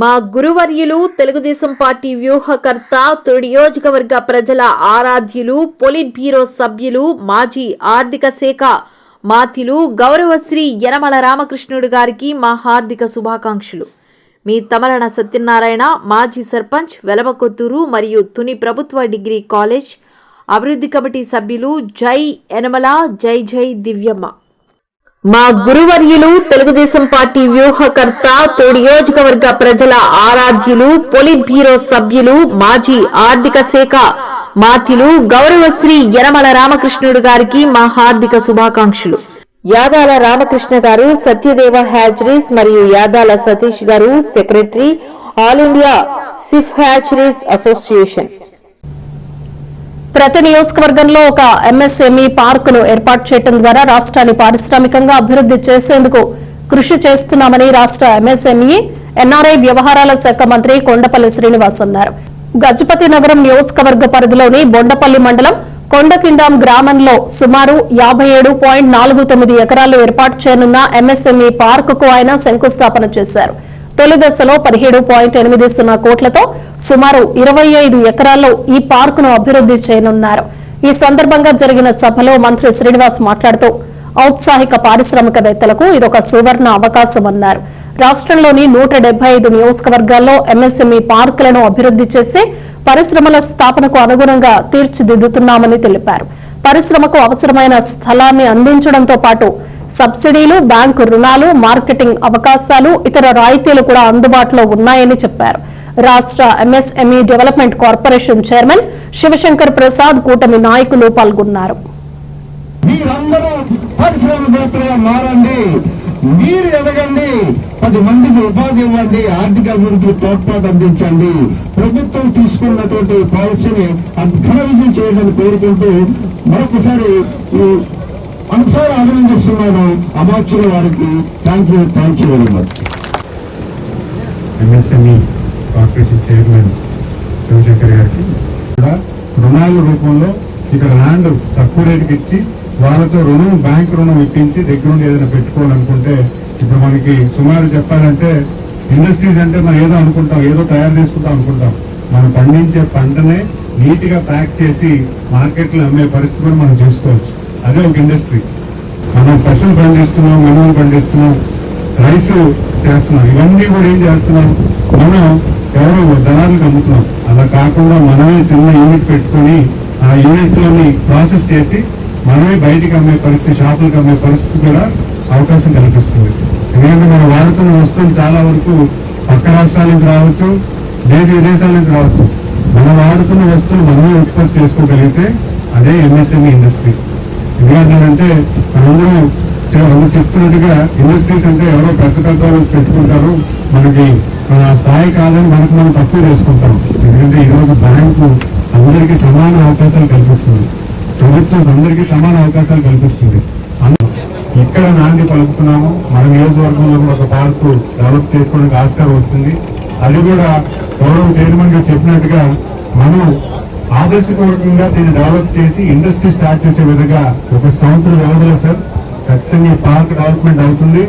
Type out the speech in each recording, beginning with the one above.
మా గురువర్యులు తెలుగుదేశం పార్టీ వ్యూహకర్త తొలి నియోజకవర్గ ప్రజల ఆరాధ్యులు పొలిట్ బ్యూరో సభ్యులు మాజీ ఆర్థిక శాఖ మాతిలు గౌరవశ్రీ యనమల రామకృష్ణుడు గారికి మా హార్దిక శుభాకాంక్షలు. మీ తమరణ సత్యనారాయణ మాజీ సర్పంచ్ వెలమకొత్తూరు మరియు తుని ప్రభుత్వ డిగ్రీ కాలేజ్ అభివృద్ధి కమిటీ సభ్యులు జై యనమల జై జై దివ్యమ్మ. మా గురువర్యులు తెలుగుదేశం పార్టీ వ్యూహకర్త తోడియోజకవర్గ నియోజకవర్గ ప్రజల ఆరాధ్యులు పొలిట్ బ్యూరో సభ్యులు మాజీ ఆర్థిక శాఖ మాతిలు గౌరవశ్రీ యనమల రామకృష్ణుడు గారికి మా హార్దిక శుభాకాంక్షలు. యాదాల రామకృష్ణ గారు సత్యదేవ హ్యాచరీస్ మరియు యాదాల సతీష్ గారు సెక్రటరీ ఆల్ ఇండియా సిఫ్ హ్యాచరీస్ అసోసియేషన్. ప్రతి నియోజకవర్గంలో ఒక ఎంఎస్ఎంఈ పార్కును ఏర్పాటు చేయడం ద్వారా రాష్ట్రాన్ని పారిశ్రామికంగా అభివృద్ధి చేసేందుకు కృషి చేస్తున్నామని రాష్ట్ర ఎంఎస్ఎంఈ ఎన్ఆర్ఐ వ్యవహారాల శాఖ మంత్రి కొండపల్లి శ్రీనివాస్ అన్నారు. గజపతి నగరం నియోజకవర్గ పరిధిలోని బొండపల్లి మండలం కొండకిండాం గ్రామంలో సుమారు యాభై ఏడు పాయింట్ నాలుగు తొమ్మిది ఎకరాల్లో ఏర్పాటు చేయనున్న ఎంఎస్ఎంఈ పార్కుకు ఆయన శంకుస్థాపన చేశారు. తొలి దశలో పదిహేడు పాయింట్ ఎనిమిది సున్నా కోట్లతో సుమారు ఇరవై ఐదు ఎకరాల్లో ఈ పార్కును అభివృద్ధి చేయనున్నారు. ఈ సందర్భంగా జరిగిన సభలో మంత్రి శ్రీనివాస్ మాట్లాడుతూ ఔత్సాహిక పారిశ్రామికవేత్తలకు ఇదొక సువర్ణ అవకాశం అన్నారు రాష్ట్రంలోని నూట డెబ్బై ఐదు నియోజకవర్గాల్లో ఎంఎస్ఎంఈ పార్కులను అభివృద్ధి చేసి పరిశ్రమల స్థాపనకు అనుగుణంగా తీర్చిదిద్దుతున్నామని తెలిపారు. పరిశ్రమకు అవసరమైన స్థలాన్ని అందించడంతో పాటు సబ్సిడీలు బ్యాంకు రుణాలు మార్కెటింగ్ అవకాశాలు ఇతర రాయితీలు కూడా అందుబాటులో ఉన్నాయని చెప్పారు. రాష్ట్ర MSME development corporation chairman Shivashankar Prasad కూటమి నాయకులు పాల్గొన్నారు. మారండి. మీరు ఎదగండి. పది మందికి ఉపాధి ఇవ్వండి. ఆర్థిక అభివృద్ధికి తోడ్పాటు అందించండి. ప్రభుత్వం తీసుకున్నటువంటి పాలసీని అద్భుత విజయం చేయాలని కోరుకుంటూ మరొకసారి మనసారి అభినందిస్తున్నాను అమాచ్యుల వారికి. Thank you thank you very much MSME corporation chairman Shivashankar గారికి కూడా రుణాల రూపంలో ఇక్కడ ల్యాండ్ తక్కువ రేటుకి ఇచ్చి వాళ్ళతో రుణం బ్యాంక్ రుణం ఇప్పించి దగ్గరుండి ఏదైనా పెట్టుకోవాలనుకుంటే ఇప్పుడు మనకి సుమారు చెప్పాలంటే ఇండస్ట్రీస్ అంటే మనం ఏదో అనుకుంటాం ఏదో తయారు చేసుకుంటాం అనుకుంటాం. మనం పండించే పంటనే నీట్గా ప్యాక్ చేసి మార్కెట్లో అమ్మే పరిస్థితి కూడా మనం చూసుకోవచ్చు. అదే ఒక ఇండస్ట్రీ మనం పెసలు పండిస్తున్నాం మినుములు పండిస్తున్నాం రైస్ చేస్తున్నాం. ఇవన్నీ కూడా ఏం చేస్తున్నాం? మనం ఎవరో దళాలకు అమ్ముతున్నాం. అలా కాకుండా మనమే చిన్న యూనిట్ పెట్టుకొని ఆ యూనిట్లోని ప్రాసెస్ చేసి మనమే బయటికి అమ్మే పరిస్థితి షాపులకు అమ్మే పరిస్థితి కూడా అవకాశం కల్పిస్తుంది. ఎందుకంటే మనం వాడుతున్న వస్తువులు చాలా వరకు పక్క రాష్ట్రాల నుంచి రావచ్చు దేశ విదేశాల నుంచి రావచ్చు. మనం వాడుతున్న వస్తువులు మనమే ఉత్పత్తి చేసుకోగలిగితే అదే ఎంఎస్ఎంఈ ఇండస్ట్రీ ఎందుకంటారంటే మనందరం అందరూ చెప్తున్నట్టుగా ఇండస్ట్రీస్ అంటే ఎవరో పెద్ద పెద్ద వాళ్ళు పెట్టుకుంటారు. మనకి మన స్థాయి కాదని మనకు మనం తక్కువ చేసుకుంటాం. ఎందుకంటే ఈ రోజు బ్యాంకు అందరికీ సమాన అవకాశాలు కల్పిస్తుంది. ప్రభుత్వం అందరికీ సమాన అవకాశాలు కల్పిస్తుంది. ఇక్కడ నాంది పలుకుతున్నాము. మన నియోజకవర్గంలో కూడా ఒక పార్కు డెవలప్ చేసుకోవడానికి ఆస్కారం వచ్చింది. అది కూడా గౌరవ చైర్మన్ గారు చెప్పినట్టుగా మనం ఆదర్శపూర్వకంగా దీన్ని డెవలప్ చేసి ఇండస్ట్రీ స్టార్ట్ చేసే విధంగా ఒక సంవత్సరం వ్యవధిలో సార్? ఖచ్చితంగా ఈ పార్క్ డెవలప్మెంట్ అవుతుంది.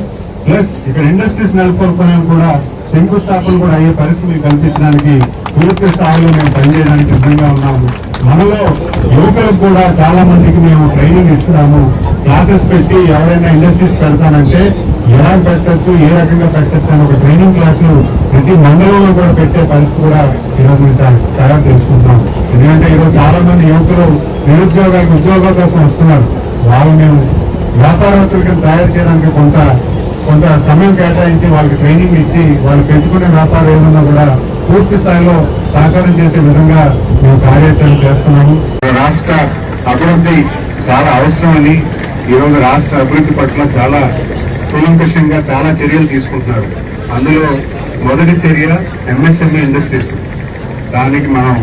ప్లస్ ఇక్కడ ఇండస్ట్రీస్ నెలకొల్పడానికి కూడా శంకుస్థాపనలు కూడా అయ్యే పరిస్థితులు కల్పించడానికి పూర్తి స్థాయిలో మేము పనిచేయడానికి సిద్ధంగా ఉన్నాము. మనలో యువకులకు కూడా చాలా మందికి మేము ట్రైనింగ్ ఇస్తున్నాము. క్లాసెస్ పెట్టి ఎవరైనా ఇండస్ట్రీస్ పెడతానంటే ఎలా పెట్టచ్చు ఏ రకంగా పెట్టచ్చు అని ఒక ట్రైనింగ్ క్లాసులు ప్రతి మండలంలో కూడా పెట్టే పరిస్థితి కూడా ఈరోజు మేము తయారు చేసుకుంటున్నాం ఎందుకంటే ఈరోజు చాలా మంది యువకులు నిరుద్యోగానికి ఉద్యోగాల కోసం వస్తున్నారు. వాళ్ళు మేము వ్యాపారవేత్తలుగా తయారు చేయడానికి కొంత కొంత సమయం కేటాయించి వాళ్ళకి ట్రైనింగ్ ఇచ్చి వాళ్ళు పెట్టుకునే వ్యాపారం ఏదన్నా కూడా పూర్తి స్థాయిలో సహకారం చేసే విధంగా మేము కార్యాచరణ చేస్తున్నాము. రాష్ట్ర అభివృద్ధి చాలా అవసరమని ఈరోజు రాష్ట్ర అభివృద్ధి పట్ల చాలా కూలంకషంగా చాలా చర్యలు తీసుకుంటున్నారు. అందులో మొదటి చర్య ఎంఎస్ఎంఈ ఇండస్ట్రీస్ దానికి మనం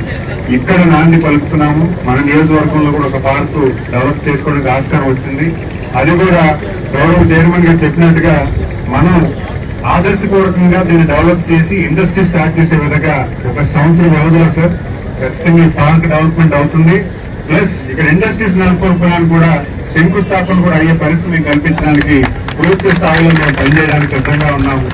ఇక్కడ నాంది పలుకుతున్నాము. మన నియోజకవర్గంలో కూడా ఒక పార్కు డెవలప్ చేసుకోవడానికి ఆస్కారం వచ్చింది. అది కూడా గౌరవ చైర్మన్ గారు చెప్పినట్టుగా మనం ఆదర్శపూర్వకంగా దీన్ని డెవలప్ చేసి ఇండస్ట్రీ స్టార్ట్ చేసే విధంగా ఒక సంవత్సరం వ్యవధిలో సార్. ఖచ్చితంగా ఈ పార్క్ డెవలప్మెంట్ అవుతుంది. ప్లస్ ఇక్కడ ఇండస్ట్రీస్ నెలకొల్పడానికి కూడా శంకుస్థాపన కూడా అయ్యే పరిస్థితి మేము కల్పించడానికి పూర్తి స్థాయిలో మేము పనిచేయడానికి సిద్ధంగా ఉన్నాము.